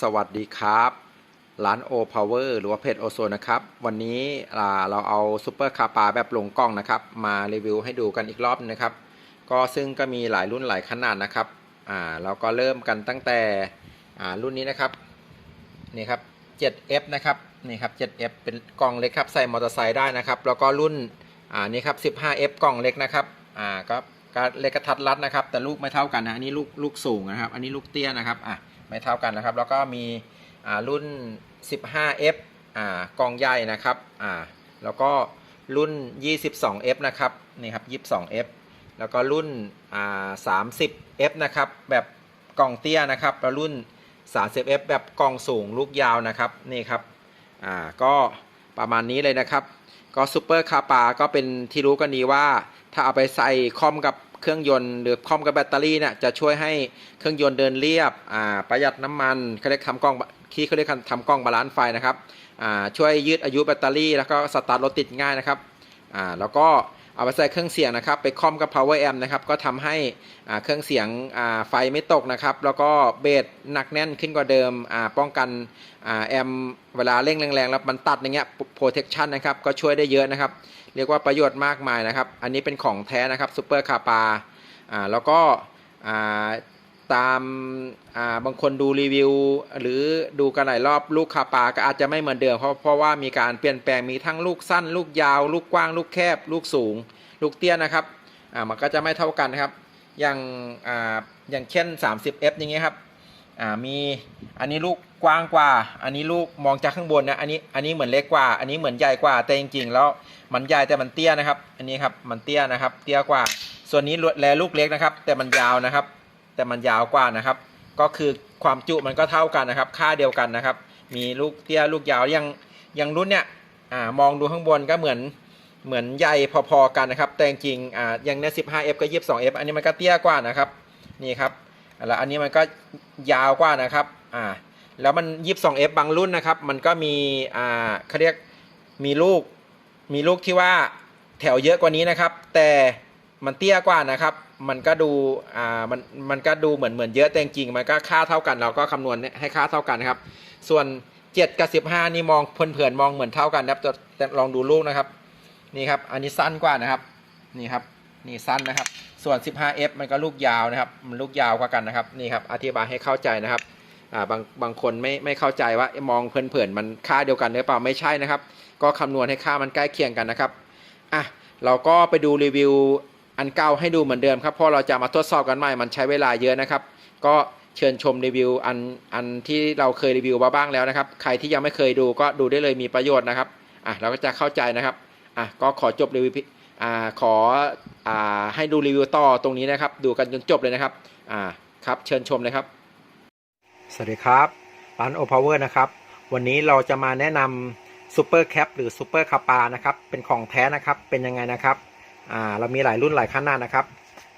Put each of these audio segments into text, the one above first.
สวัสดีครับร้านโอพาวเวอร์หรือว่าเพจโอโซนะครับ วันนี้อ่าเราเอาซูเปอร์คาปาแบบลงกล้องนะครับ มารีวิวให้ดูกันอีกรอบนะครับ ก็ซึ่งก็มีหลายรุ่นหลายขนาดนะครับอ่าเราก็เริ่มกันตั้งแต่อ่ารุ่นนี้นะครับนี่ครับ 7F นะครับนี่ครับ 7F เป็นกล่องเล็กครับใส่มอเตอร์ไซค์ได้นะครับ แล้วก็รุ่นอ่านี่ครับ 15F กล่องเล็กนะครับอ่าก็ก็เล็กกระทัดรัดนะครับ แต่ลูกไม่เท่ากันนะอันนี้ลูกลูกสูงนะครับ อันนี้ลูกเตี้ยนะครับอะ ไม่เท่ากันนะครับ แล้วก็มีรุ่น 15F อ่ากล่องใหญ่นะครับอ่าแล้วก็รุ่น 22F นะครับนี่ครับ 22F แล้วก็รุ่นอ่า 30F นะครับแบบกล่องเตี้ยนะครับ แล้วรุ่น 30F แบบกล่องสูงลูกยาวนะครับนี่ครับอ่าก็ประมาณนี้เลยนะครับ ก็ซูเปอร์คาปาก็เป็นที่รู้กันดีว่า ถ้าเอาไปใส่คอมกับ เครื่องยนต์หรือคอมกับแบตเตอรี่เนี่ยจะช่วยให้เครื่องยนต์เดินเรียบประหยัดน้ำมันเขาเรียกทำกล้องที่เขาเรียกทำกล้องบาลานซ์ไฟนะครับช่วยยืดอายุแบตเตอรี่ แล้วก็สตาร์ทรถติดง่ายนะครับแล้วก็เอาไปใส่เครื่องเสียงนะครับ ไปคอมกับ power amp นะครับ ก็ทำให้เครื่องเสียงไฟไม่ตกนะครับ แล้วก็เบสหนักแน่นขึ้นกว่าเดิม ป้องกันแอมเวลาเร่งแรงๆ แล้วมันตัดอย่างเงี้ย protection นะครับ ก็ช่วยได้เยอะนะครับ เรียกว่าประโยชน์มากมายนะครับ อันนี้เป็นของแท้นะครับซูเปอร์คาปาอ่าแล้วก็อ่าตามอ่าบางคนดูรีวิว หรือดูกันหลายรอบลูกคาปาก็อาจจะไม่เหมือนเดิมเพราะเพราะว่ามีการเปลี่ยนแปลงมีทั้งลูกสั้น ลูกยาว ลูกกว้าง ลูกแคบ ลูกสูง ลูกเตี้ยนะครับอ่ามันก็จะไม่เท่ากันนะครับ อย่างอ่าอย่างเช่น 30F อย่างเงี้ยครับ อ่ามีอันนี้ลูกกว้างกว่า อันนี้ลูกมองจากข้างบนนะอันนี้อันนี้เหมือนเล็กกว่า อันนี้เหมือนใหญ่กว่าแต่จริงๆแล้วมันใหญ่แต่มันเตี้ยนะครับ อันนี้ครับมันเตี้ยนะครับ เตี้ยกว่า ส่วนนี้แลลูกเล็กนะครับ แต่มันยาวนะครับ แต่มันยาวกว่านะครับ ก็คือความจุมันก็เท่ากันนะครับ ค่าเดียวกันนะครับ มีลูกเตี้ยลูกยาวย่างย่างรุ่นเนี้ยอ่ามองดูข้างบนก็เหมือนเหมือนใหญ่พอๆกันนะครับ แต่จริงๆอ่าย่างเนี้ย 15F กับ 22F อันนี้มันก็เตี้ยกว่านะครับนี่ครับ แล้วอันนี้มันก็ยาวกว่านะครับอ่าแล้วมัน 22F บางรุ่นนะครับ มันก็มีอ่าเขาเรียกมีลูกมีลูกที่ว่าแถวเยอะกว่านี้นะครับ แต่มันเตี้ยกว่านะครับ มันก็ดูอ่ามันมันก็ดูเหมือนเหมือนเยอะแต่จริงมันก็ค่าเท่ากัน เราก็คำนวณให้ค่าเท่ากันนะครับ ส่วน 7 กับ 15 นี่มองเผินๆมองเหมือนเท่ากันนะครับแต่ลองดูลูกนะครับนี่ครับ อันนี้สั้นกว่านะครับ นี่ครับ นี่สั้นนะครับ ส่วน 15F มันก็ลูกยาวนะครับ มันลูกยาวกว่ากันนะครับ นี่ครับ อธิบายให้เข้าใจนะครับ อ่า บาง บางคนไม่ ไม่เข้าใจว่ามองเพลินๆ มันค่าเดียวกันหรือเปล่า ไม่ใช่นะครับ ก็คำนวณให้ค่ามันใกล้เคียงกันนะครับ อะ เราก็ไปดูรีวิวอันเก่าให้ดูเหมือนเดิมครับ เพราะเราจะมาทดสอบกันใหม่ มันใช้เวลาเยอะนะครับ ก็เชิญชมรีวิวอัน อันที่เราเคยรีวิวมาบ้างแล้วนะครับ ใครที่ยังไม่เคยดูก็ดูได้เลยมีประโยชน์นะครับ อะ เราก็จะเข้าใจนะครับ อะ ก็ขอจบรีวิว อ่าขออ่าให้ดูรีวิวต่อตรงนี้นะครับ ดูกันจนจบเลยนะครับอ่าครับเชิญชมเลยครับ สวัสดีครับร้านโอพาวเวอร์นะครับ วันนี้เราจะมาแนะนำซูเปอร์แคปหรือซูเปอร์คาปานะครับ เป็นของแท้นะครับ เป็นยังไงนะครับอ่าเรามีหลายรุ่นหลายขนาดนะครับ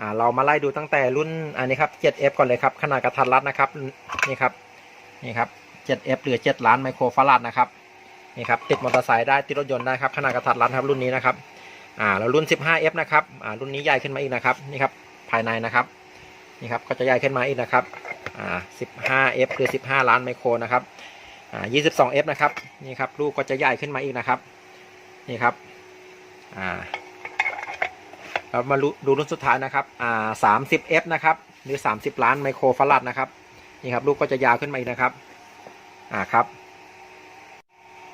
อ่าเรามาไล่ดูตั้งแต่รุ่นอันนี้ครับ 7F ก่อนเลยครับ ขนาดกระทัดรัดนะครับ นี่ครับ นี่ครับ 7F หรือ 7 ล้านไมโครฟาราดนะครับ นี่ครับ ติดมอเตอร์ไซค์ได้ ติดรถยนต์ได้ครับ ขนาดกระทัดรัดครับ รุ่นนี้นะครับ อ่าแล้วรุ่น 15F นะครับอ่ารุ่นนี้ใหญ่ขึ้นมาอีกนะครับนี่ครับภายในนะครับนี่ครับก็จะใหญ่ขึ้นมาอีกนะครับอ่า 15F หรือ 15 ล้านไมโครนะครับอ่า 22F นะครับนี่ครับลูกก็จะใหญ่ขึ้นมาอีกนะครับนี่ครับอ่าเรามาดูรุ่นสุดท้ายนะครับอ่า 30F นะครับหรือ 30 ล้านไมโครฟาราดนะครับนี่ครับลูกก็จะยาวขึ้นมาอีกนะครับอ่าครับ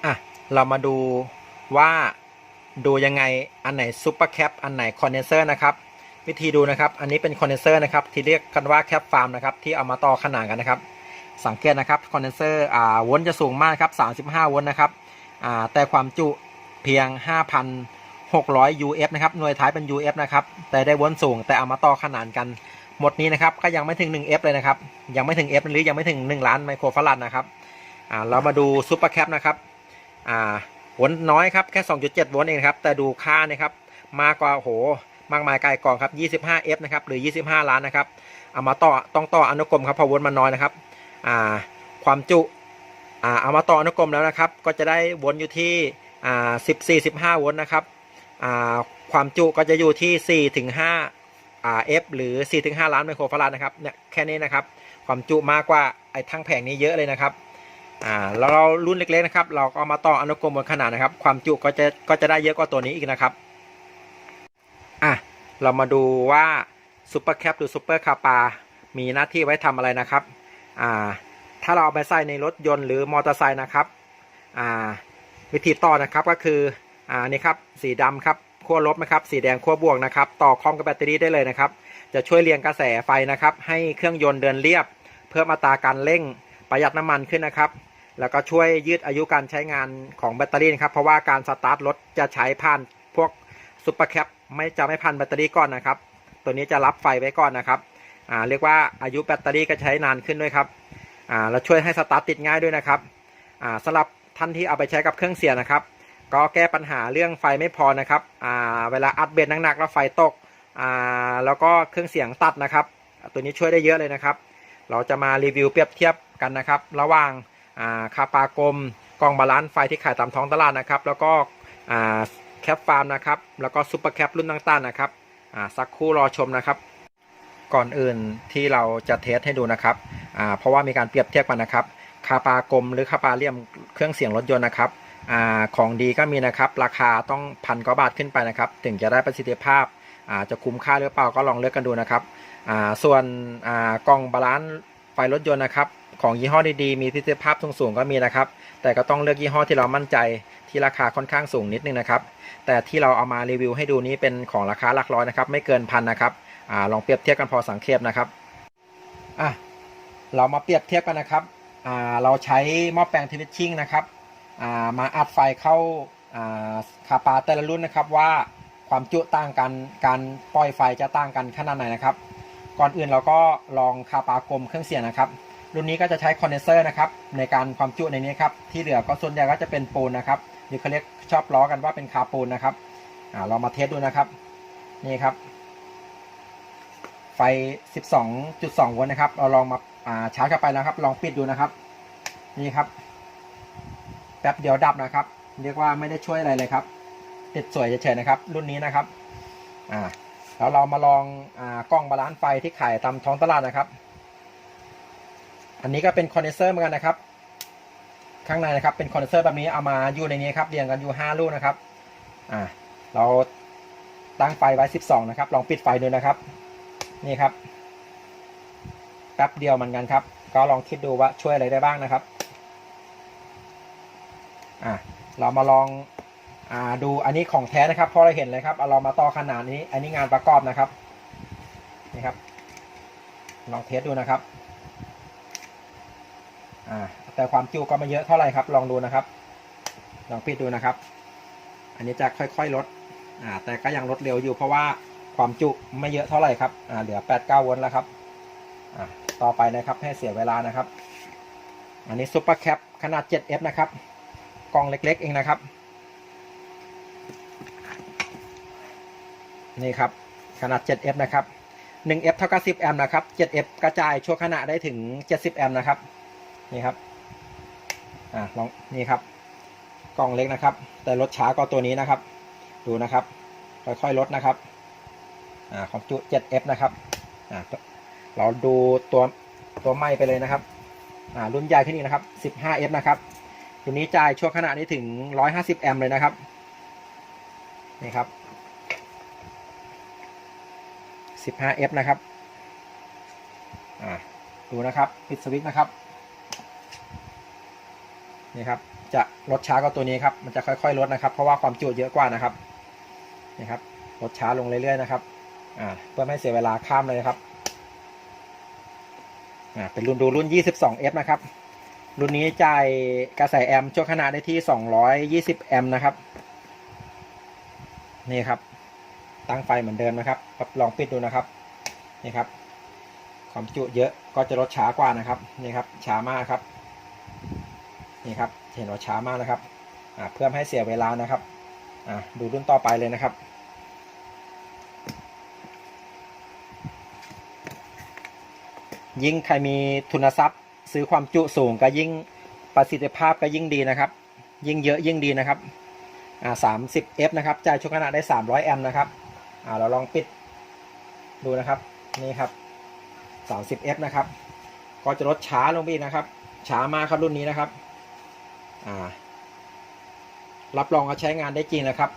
อะเรามาดูว่า ดูยังไงอันไหนซูเปอร์แคปอันไหนคอนเดนเซอร์นะครับวิธีดูนะครับ อันนี้เป็นคอนเดนเซอร์นะครับที่เรียกกันว่าแคปฟาร์มนะครับที่เอามาต่อขนานกันนะครับสังเกตนะครับคอนเดนเซอร์อ่าวลต์จะสูงมากครับ35วลต์นะครับอ่าแต่ความจุเพียง 5,600 UF นะครับหน่วยท้ายเป็น UF นะครับแต่ได้วลต์สูงแต่เอามาต่อขนานกันหมดนี้นะครับก็ยังไม่ถึง 1F เลยนะครับยังไม่ถึง F หรือยังไม่ถึง 1 ล้านไมโครฟาราดนะครับอ่าเรามาดูซูเปอร์แคปนะครับอ่า โวลต์น้อยครับแค่ 2.7 โวลต์เองครับ แต่ดูค่านะครับ มากกว่าโห มากมายไกลกองครับ 25F นะครับ หรือ 25 ล้านนะครับ เอามาต่อ ต้องต่ออนุกรมครับเพราะโวลต์มันน้อยนะครับ อ่า ความจุ อ่า เอามาต่ออนุกรมแล้วนะครับ ก็จะได้โวลต์อยู่ที่ อ่า 14 15 โวลต์นะครับ อ่า ความจุก็จะอยู่ที่ 4-5 อ่า F หรือ 4-5 ล้านไมโครฟาราดนะครับ เนี่ย แค่นี้นะครับ ความจุมากกว่าไอ้ทั้งแผงนี้เยอะเลยนะครับ อ่าแล้วเรารุ่นเล็กๆนะครับ เราก็มาต่ออนุกรมบนขนาดนะครับ ความจุก็จะก็จะได้เยอะกว่าตัวนี้อีกนะครับอะเรามาดูว่าซูเปอร์แคปหรือซูเปอร์คาปา มีหน้าที่ไว้ทำอะไรนะครับอ่าถ้าเราเอาไปใส่ในรถยนต์หรือมอเตอร์ไซค์นะครับอ่าวิธีต่อนะครับก็คืออ่านี่ครับสีดำครับขั้วลบนะครับสีแดงขั้วบวกนะครับ ต่อคอมกับแบตเตอรี่ได้เลยนะครับ จะช่วยเรียงกระแสไฟนะครับ ให้เครื่องยนต์เดินเรียบ เพิ่มอัตราการเร่งประหยัดน้ำมันขึ้นนะครับ แล้วก็ช่วยยืดอายุการใช้งานของแบตเตอรี่นะครับ เพราะว่าการสตาร์ทรถจะใช้ผ่านพวกซุปเปอร์แคปไม่จะไม่พันแบตเตอรี่ก่อนนะครับ ตัวนี้จะรับไฟไว้ก่อนนะครับอ่าเรียกว่าอายุแบตเตอรี่ก็ใช้นานขึ้นด้วยครับอ่าแล้วช่วยให้สตาร์ทติดง่ายด้วยนะครับอ่าสำหรับท่านที่เอาไปใช้กับเครื่องเสียงนะครับ ก็แก้ปัญหาเรื่องไฟไม่พอนะครับอ่าเวลาอัดเบสหนักๆแล้วไฟตกอ่าแล้วก็เครื่องเสียงตัดนะครับ ตัวนี้ช่วยได้เยอะเลยนะครับ เราจะมารีวิวเปรียบเทียบกันนะครับ ระหว่าง คาปากลมกล่องบาลานซ์ไฟที่ขายตามท้องตลาดนะครับ แล้วก็แคปฟาร์มนะครับ แล้วก็ซูเปอร์แคปรุ่นต่างๆนะครับสักครู่รอชมนะครับ ก่อนอื่นที่เราจะเทสให้ดูนะครับเพราะว่ามีการเปรียบเทียบกันนะครับคาปากลมหรือคาปาเลียมเครื่องเสียงรถยนต์นะครับอของดีก็มีนะครับ ราคาต้องพันกว่าบาทขึ้นไปนะครับ ถึงจะได้ประสิทธิภาพอาจะคุ้มค่าหรือเปล่าก็ลองเลือกกันดูนะครับส่วนกล่องบาลานซ์ไฟรถยนต์นะครับ ของยี่ห้อดีๆ มีประสิทธิภาพสูงๆก็มีนะครับ แต่ก็ต้องเลือกยี่ห้อที่เรามั่นใจที่ราคาค่อนข้างสูงนิดนึงนะครับ แต่ที่เราเอามารีวิวให้ดูนี้เป็นของราคาหลักร้อยนะครับ ไม่เกินพันนะครับอลองเปรียบเทียบกันพอสังเกตนะครับอะเรามาเปรียบเทียบกันนะครับเราใช้หม้อแปลงทวิชชิ่งนะครับามาอัดไฟเข้าอ่าคาปาแต่ละรุ่นนะครับว่าความจุต่างกันการปล่อยไฟจะต่างกันขนาดไหนนะครับ ก่อนอื่นเราก็ลองคาปากลมเครื่องเสียงนะครับ รุ่นนี้ก็จะใช้คอนเดนเซอร์นะครับในการความจุในนี้ครับที่เหลือก็ส่วนใหญ่ก็จะเป็นปูนนะครับหรือเขาเรียกชอบล้อกันว่าเป็นคาปูนนะครับอ่าเรามาเทสดูนะครับนี่ครับ ไฟ 12.2 โวลต์นะครับ เราลองมาอ่าชาร์จเข้าไปแล้วครับ ลองปิดดูนะครับ นี่ครับ แป๊บเดียวดับนะครับ เรียกว่าไม่ได้ช่วยอะไรเลยครับ ติดสวยเฉยๆนะครับ รุ่นนี้นะครับอ่าแล้วเรามาลองอ่ากล้องบาลานซ์ไฟที่ขายตามท้องตลาดนะครับ อันนี้ก็เป็นคอนเดนเซอร์เหมือนกันนะครับ ข้างในนะครับเป็นคอนเดนเซอร์แบบนี้เอามาอยู่ในนี้ครับเรียงกันอยู่5ลูกนะครับอ่าเราตั้งไฟไว้ 12 นะครับ ลองปิดไฟดูนะครับ นี่ครับแป๊บเดียวเหมือนกันครับ ก็ลองคิดดูว่าช่วยอะไรได้บ้างนะครับอ่าเรามาลองอ่าดูอันนี้ของแท้นะครับพราะเราเห็นเลยครับเอาเรามาต่อขนาดนี้ อันนี้งานประกอบนะครับนี่ครับ ลองเทสดูนะครับ อ่าแต่ความจุก็ไม่เยอะเท่าไหร่ครับ ลองดูนะครับ ลองปิดดูนะครับ อันนี้จะค่อยๆลดอ่าแต่ก็ยังลดเร็วอยู่เพราะว่าความจุไม่เยอะเท่าไหร่ครับอ่าเหลือ 8-9 โวลต์แล้วครับอ่าต่อไปนะครับให้เสียเวลานะครับ อันนี้ซุปเปอร์แคปขนาด 7F นะครับกล่องเล็กๆ เองนะครับ นี่ครับขนาด 7F นะครับ 1F เท่ากับ 10 แอมป์นะครับ 7F กระจายชั่วขณะได้ถึง 70 แอมป์นะครับ นี่ครับอ่าลองนี่ครับ กล่องเล็กนะครับ แต่ลดช้ากว่าตัวนี้นะครับ ดูนะครับ ค่อยๆลดนะครับอ่าความจุ 7F นะครับอ่าเราดูตัวตัวไม้ไปเลยนะครับอ่ารุ่นใหญ่ขึ้นอีกนะครับ 15F นะครับตัวนี้จ่ายชั่วขณะนี้ถึง 150 แอมป์เลยนะครับนี่ครับ 15F นะครับ อ่า ดูนะครับ ปิดสวิตช์นะครับ นี่ครับจะลดช้ากว่าตัวนี้ครับมันจะค่อยๆลดนะครับ เพราะว่าความจุเยอะกว่านะครับนี่ครับลดช้าลงเรื่อยๆนะครับอ่าเพื่อไม่ให้เสียเวลาข้ามเลยครับอ่าเป็นรุ่นดูรุ่น 22F นะครับรุ่นนี้จ่ายกระแสแอมป์ชั่วขณะได้ที่ 220 แอมป์นะครับ นี่ครับ ตั้งไฟเหมือนเดิมนะครับ ลองปิดดูนะครับ นี่ครับ ความจุเยอะก็จะลดช้ากว่านะครับ นี่ครับ ช้ามากครับ นี่ครับเห็นว่าช้ามากนะครับเพื่อให้เสียเวลานะครับดูรุ่นต่อไปเลยนะครับยิ่งใครมีทุนทรัพย์ ซื้อความจุสูงก็ยิ่งประสิทธิภาพก็ยิ่งดีนะครับ ยิ่งเยอะยิ่งดีนะครับอ่าสามสิบ F นะครับจ่ายชั่วขณะได้สามร้อยแอมป์นะครับอ่าเราลองปิดดูนะครับนี่ครับสามสิบ F นะครับ ก็จะลดช้าลงไปนะครับ ช้ามากครับรุ่นนี้นะครับ รับรองว่าใช้งานได้จริงนะครับ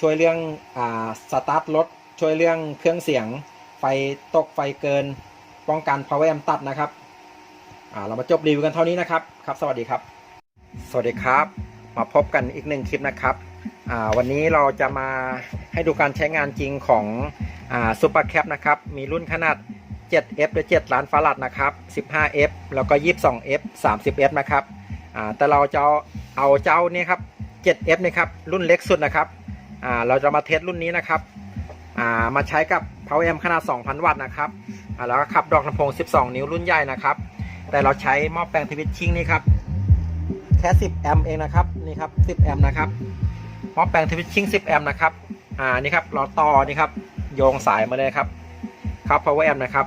ช่วยเรื่องอสตาร์ทรถ ช่วยเรื่องเครื่องเสียง ไฟตกไฟเกิน ป้องกัน power amp ตัดนะครับ เรามาจบรีวิวกันเท่านี้นะครับ ครับ สวัสดีครับ สวัสดีครับ มาพบกันอีกหนึ่งคลิปนะครับ วันนี้เราจะมาให้ดูการใช้งานจริงของซูเปอร์แคปนะครับ มีรุ่นขนาด 7F หรือ 7 ล้านฟารัดนะครับ 15F แล้วก็ 22F 30F นะครับ อ่าแต่เราจะเอาเอาเจ้านี่ครับ 7F นี่ครับรุ่นเล็กสุดนะครับอ่าเราจะมาเทสรุ่นนี้นะครับอ่ามาใช้กับ Power Amp ขนาด 2,000 วัตต์นะครับอ่าแล้วก็ขับดอกลำโพง 12 นิ้วรุ่นใหญ่นะครับ แต่เราใช้หม้อแปลงทวิตชิ่งนี่ครับแค่ 10 แอมป์เองนะครับนี่ครับ 10 แอมป์นะครับหม้อแปลงทวิตชิ่ง 10 แอมป์นะครับอ่านี่ครับเราต่อนี่ครับโยงสายมาเลยครับ ครับ power amp นะครับ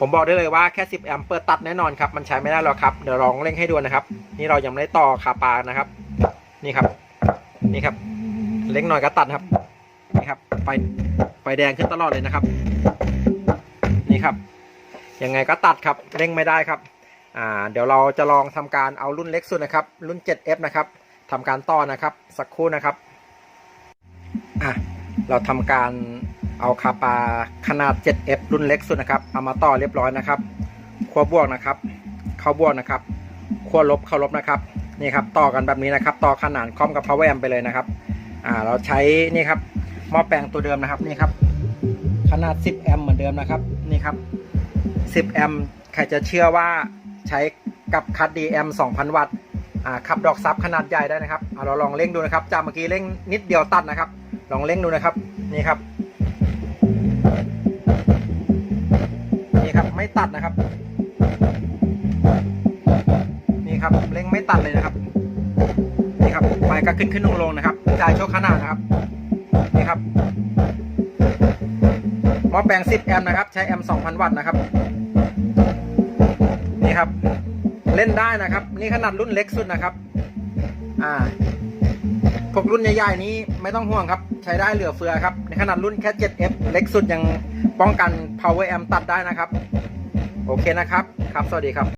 ผมบอกได้เลยว่าแค่ 10 แอมป์เปิดตัดแน่นอนครับ มันใช้ไม่ได้หรอกครับ เดี๋ยวลองเร่งให้ดูนะครับ นี่เรายังไม่ได้ต่อคาปานะครับ นี่ครับ นี่ครับ เร่งหน่อยก็ตัดครับ นี่ครับ ไฟ ไฟแดงขึ้นตลอดเลยนะครับ นี่ครับ ยังไงก็ตัดครับ เร่งไม่ได้ครับ อ่า เดี๋ยวเราจะลองทำการเอารุ่นเล็กสุดนะครับ รุ่น 7F นะครับทำการต่อนะครับ สักครู่นะครับ อะ เราทำการ เอาคาปาขนาด 7F รุ่นเล็กสุดนะครับ เอามาต่อเรียบร้อยนะครับขั้วบวกนะครับ เข้าบวกนะครับขั้วลบเข้าลบนะครับ นี่ครับต่อกันแบบนี้นะครับ ต่อขนานคอมกับ power amp ไปเลยนะครับ อ่า เราใช้นี่ครับหม้อแปลงตัวเดิมนะครับ นี่ครับ ขนาด 10 แอมป์เหมือนเดิมนะครับ นี่ครับ 10 แอมป์ใครจะเชื่อว่าใช้กับคัด DM 2,000 วัตต์ อ่า ขับดอกซับขนาดใหญ่ได้นะครับเอาเราลองเร่งดูนะครับ จากเมื่อกี้เร่งนิดเดียวตัดนะครับ ลองเร่งดูนะครับ นี่ครับ ตัดนะครับ นี่ครับเร่งไม่ตัดเลยนะครับ นี่ครับไฟก็ขึ้นขึ้นลงลงนะครับจ่ายโชคขนาดนะครับ นี่ครับหม้อแปลง 10 แอมป์นะครับ ใช้แอมป์ 2,000 วัตต์นะครับ นี่ครับ เล่นได้นะครับ นี่ขนาดรุ่นเล็กสุดนะครับ อ่าพวกรุ่นใหญ่ๆนี้ไม่ต้องห่วงครับ ใช้ได้เหลือเฟือครับ ในขนาดรุ่นแค่ 7F เล็กสุดยังป้องกัน power amp ตัดได้นะครับ โอเคนะครับ ครับ สวัสดีครับ